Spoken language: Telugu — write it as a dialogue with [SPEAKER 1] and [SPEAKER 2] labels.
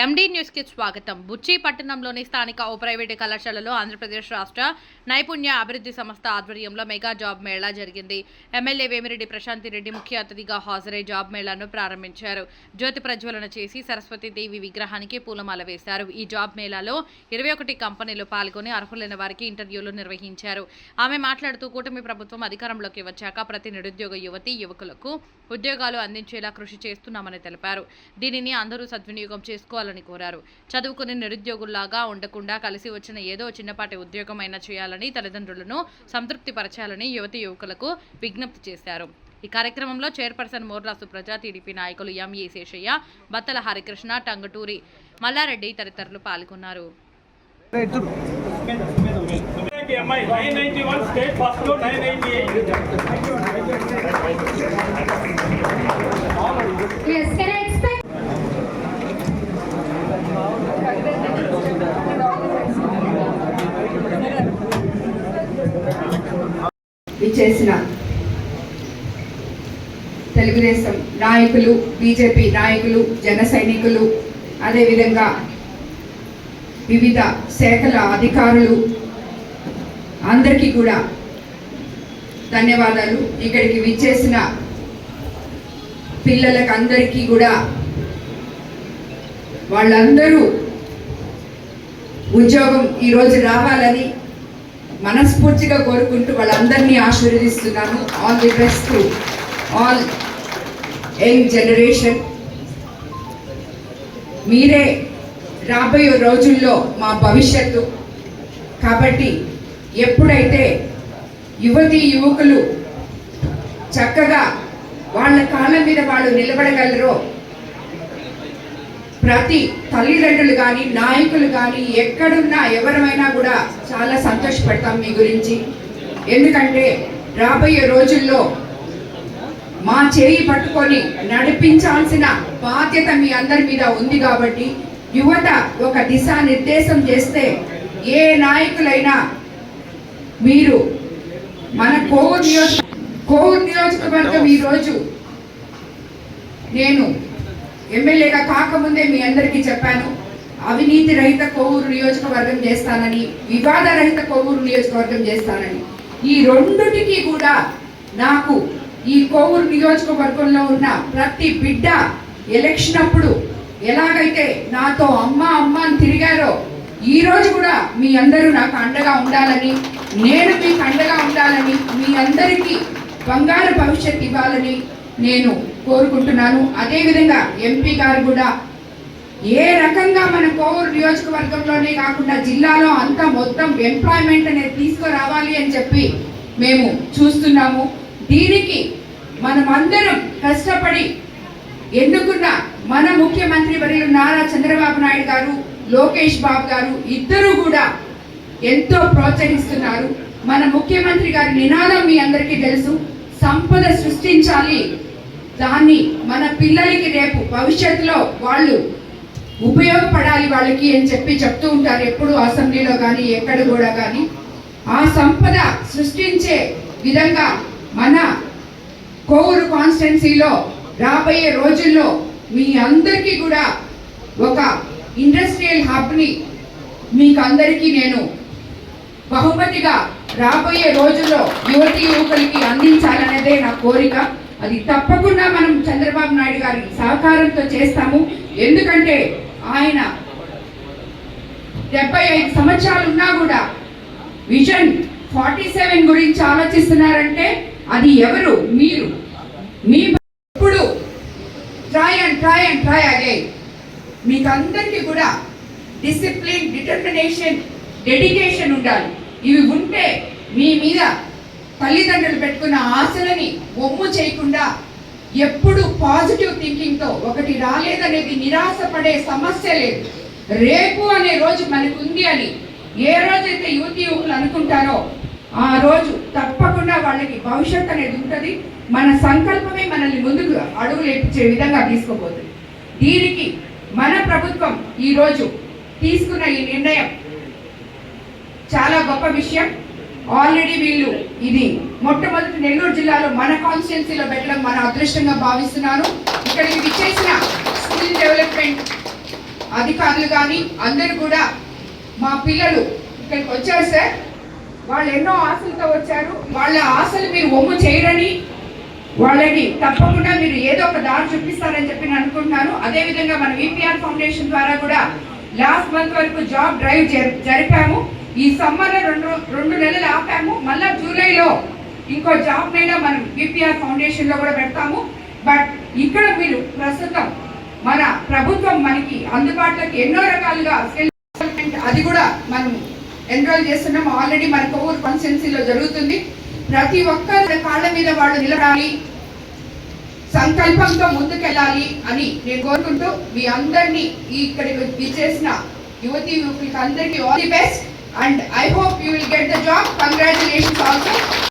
[SPEAKER 1] ఎండీ న్యూస్కి స్వాగతం. బుచ్చి పట్టణంలోని స్థానిక ఓ ప్రైవేటు కళాశాలలో ఆంధ్రప్రదేశ్ రాష్ట్ర నైపుణ్య అభివృద్ధి సంస్థ ఆధ్వర్యంలో మెగా జాబ్ మేళా జరిగింది. ఎమ్మెల్యే వేమిరెడ్డి ప్రశాంతి రెడ్డి ముఖ్య అతిథిగా హాజరై జాబ్ మేళాను ప్రారంభించారు. జ్యోతి ప్రజ్వలన చేసి సరస్వతీదేవి విగ్రహానికి పూలమాల వేశారు. ఈ జాబ్ మేళాలో ఇరవై ఒకటి కంపెనీలు పాల్గొని అర్హులైన వారికి ఇంటర్వ్యూలు నిర్వహించారు. ఆమె మాట్లాడుతూ కూటమి ప్రభుత్వం అధికారంలోకి వచ్చాక ప్రతి నిరుద్యోగ యువతి యువకులకు ఉద్యోగాలు అందించేలా కృషి చేస్తున్నామని తెలిపారు. దీనిని అందరూ సద్వినియోగం చేసుకోవాలని కోరారు. చదువుకుని నిరుద్యోగుల్లాగా ఉండకుండా కలిసి వచ్చిన ఏదో చిన్నపాటి ఉద్యోగమైనా చేయాలని తల్లిదండ్రులను సంతృప్తిపరచాలని యువతి యువకులకు విజ్ఞప్తి చేశారు. ఈ కార్యక్రమంలో చైర్పర్సన్ మోర్లా సుప్రజ టీడీపీ నాయకులు ఎంఈ శేషయ్య బత్తల హరికృష్ణ టంగటూరి మల్లారెడ్డి తదితరులు పాల్గొన్నారు.
[SPEAKER 2] Yes, can I
[SPEAKER 3] చేసిన తెలుగుదేశం నాయకులు బీజేపీ నాయకులు జన సైనికులు అదేవిధంగా వివిధ శాఖల అధికారులు అందరికీ కూడా ధన్యవాదాలు. ఇక్కడికి విచ్చేసిన పిల్లలకు అందరికీ కూడా వాళ్ళందరూ ఉద్యోగం ఈరోజు రావాలని మనస్ఫూర్తిగా కోరుకుంటూ వాళ్ళందరినీ ఆశీర్వదిస్తున్నాను. All the best to all young generation మీరే రాబోయే రోజుల్లో మా భవిష్యత్తు. కాబట్టి ఎప్పుడైతే యువతి యువకులు చక్కగా వాళ్ళ కాళ్ళ మీద వాళ్ళు నిలబడగలరో ప్రతి తల్లిదండ్రులు కానీ నాయకులు కానీ ఎక్కడున్నా ఎవరమైనా కూడా చాలా సంతోషపడతాం మీ గురించి. ఎందుకంటే రాబోయే రోజుల్లో మా చేయి పట్టుకొని నడిపించాల్సిన బాధ్యత మీ అందరి మీద ఉంది కాబట్టి యువత ఒక దిశానిర్దేశం చేస్తే ఏ నాయకులైనా మీరు మన కోవూరు నియోజక కోవూరు నియోజకవర్గం ఈరోజు నేను ఎమ్మెల్యేగా కాకముందే మీ అందరికీ చెప్పాను. అవినీతి రహిత కోవూరు నియోజకవర్గం చేస్తానని వివాద రహిత కోవూరు నియోజకవర్గం చేస్తానని. ఈ రెండుటికి కూడా నాకు ఈ కోవూరు నియోజకవర్గంలో ఉన్న ప్రతి బిడ్డ ఎలక్షన్ అప్పుడు ఎలాగైతే నాతో అమ్మ అమ్మ అని తిరిగారో ఈ రోజు కూడా మీ అందరూ నాకు అండగా ఉండాలని నేను మీకు అండగా ఉండాలని మీ అందరికీ బంగారు భవిష్యత్ ఇవ్వాలని నేను కోరుకుంటున్నాను. అదేవిధంగా ఎంపీ గారు కూడా ఏ రకంగా మన కోవూరు నియోజకవర్గంలోనే కాకుండా జిల్లాలో అంతా మొత్తం ఎంప్లాయ్మెంట్ అనేది తీసుకురావాలి అని చెప్పి మేము చూస్తున్నాము. దీనికి మనమందరం కష్టపడి ఎన్నుకున్న మన ముఖ్యమంత్రి వర్యులు నారా చంద్రబాబు నాయుడు గారు లోకేష్ బాబు గారు ఇద్దరు కూడా ఎంతో ప్రోత్సహిస్తున్నారు. మన ముఖ్యమంత్రి గారి నినాదం మీ అందరికీ తెలుసు. సంపద సృష్టించాలి. దాన్ని మన పిల్లలకి రేపు భవిష్యత్తులో వాళ్ళు ఉపయోగపడాలి వాళ్ళకి అని చెప్పి చెప్తూ ఉంటారు ఎప్పుడు అసెంబ్లీలో కానీ ఎక్కడ కూడా కానీ ఆ సంపద సృష్టించే విధంగా మన కోవూరు కాన్స్టెన్సీలో రాబోయే రోజుల్లో మీ అందరికీ కూడా ఒక ఇండస్ట్రియల్ హబ్ని మీకు అందరికీ నేను బహుమతిగా రాబోయే రోజుల్లో యువతి యువకులకి అందించాలనేదే నా కోరిక. అది తప్పకుండా మనం చంద్రబాబు నాయుడు గారి సహకారంతో చేస్తాము. ఎందుకంటే ఆయన డెబ్బై ఐదు సంవత్సరాలు ఉన్నా కూడా విజన్ ఫార్టీ సెవెన్ గురించి ఆలోచిస్తున్నారంటే అది ఎవరు? మీరు. మీ ఇప్పుడు try and try and try again మీకు అందరికీ కూడా డిసిప్లిన్ డిటర్మినేషన్ డెడికేషన్ ఉండాలి. ఇవి ఉంటే మీ మీద తల్లిదండ్రులు పెట్టుకున్న ఆశలని ఒమ్ము చేయకుండా ఎప్పుడు పాజిటివ్ థింకింగ్తో ఒకటి రాలేదనేది నిరాశపడే సమస్య లేదు. రేపు అనే రోజు మనకు ఉంది అని ఏ రోజైతే యువతి యువకులు అనుకుంటారో ఆ రోజు తప్పకుండా వాళ్ళకి భవిష్యత్ అనేది ఉంటుంది. మన సంకల్పమే మనల్ని ముందుకు అడుగులు వేపించే విధంగా తీసుకోబోతుంది. దీనికి మన ప్రభుత్వం ఈరోజు తీసుకున్న ఈ నిర్ణయం చాలా గొప్ప విషయం. ఆల్రెడీ వీళ్ళు ఇది మొట్టమొదటి నెల్లూరు జిల్లాలో మన కాన్స్టిట్యున్సీలో పెట్టడం మన అదృష్టంగా భావిస్తున్నాను ఇక్కడికి విచ్చేసిన స్కిల్ డెవలప్మెంట్ అధికారులు కానీ అందరూ కూడా మా పిల్లలు ఇక్కడికి వచ్చారు సార్. వాళ్ళు ఎన్నో ఆశలతో వచ్చారు. వాళ్ళ ఆశలు మీరు ఒమ్ము చేయరని వాళ్ళని తప్పకుండా మీరు ఏదో ఒక దారి చూపిస్తారని చెప్పి నేను అనుకుంటున్నాను. అదేవిధంగా మన విపిఆర్ ఫౌండేషన్ ద్వారా కూడా లాస్ట్ మంత్ వరకు జాబ్ డ్రైవ్ జరిపాము. ఈ సమ్మర్ రెండు రెండు నెలలు ఆపాము. మళ్ళీ జూలైలో ఇంకో జాబ్ మీద మనం బీపీఆర్ ఫౌండేషన్లో కూడా పెడతాము. బట్ ఇక్కడ మీరు ప్రస్తుతం మన ప్రభుత్వం మనకి అందుబాటులోకి ఎన్నో రకాలుగా స్కిల్ డెవలప్మెంట్ అది కూడా మనం ఎన్రోల్ చేస్తున్నాం ఆల్రెడీ మన కోవూరు కాన్స్టెన్సీలో జరుగుతుంది. ప్రతి ఒక్కరి కాళ్ళ మీద వాళ్ళు నిలబడాలి సంకల్పంతో ముందుకెళ్ళాలి అని నేను కోరుకుంటూ మీ అందరినీ ఇక్కడికి విచ్చేసిన యువతి యువకులకి అందరికీ all the best. and I hope you will get the job. Congratulations also.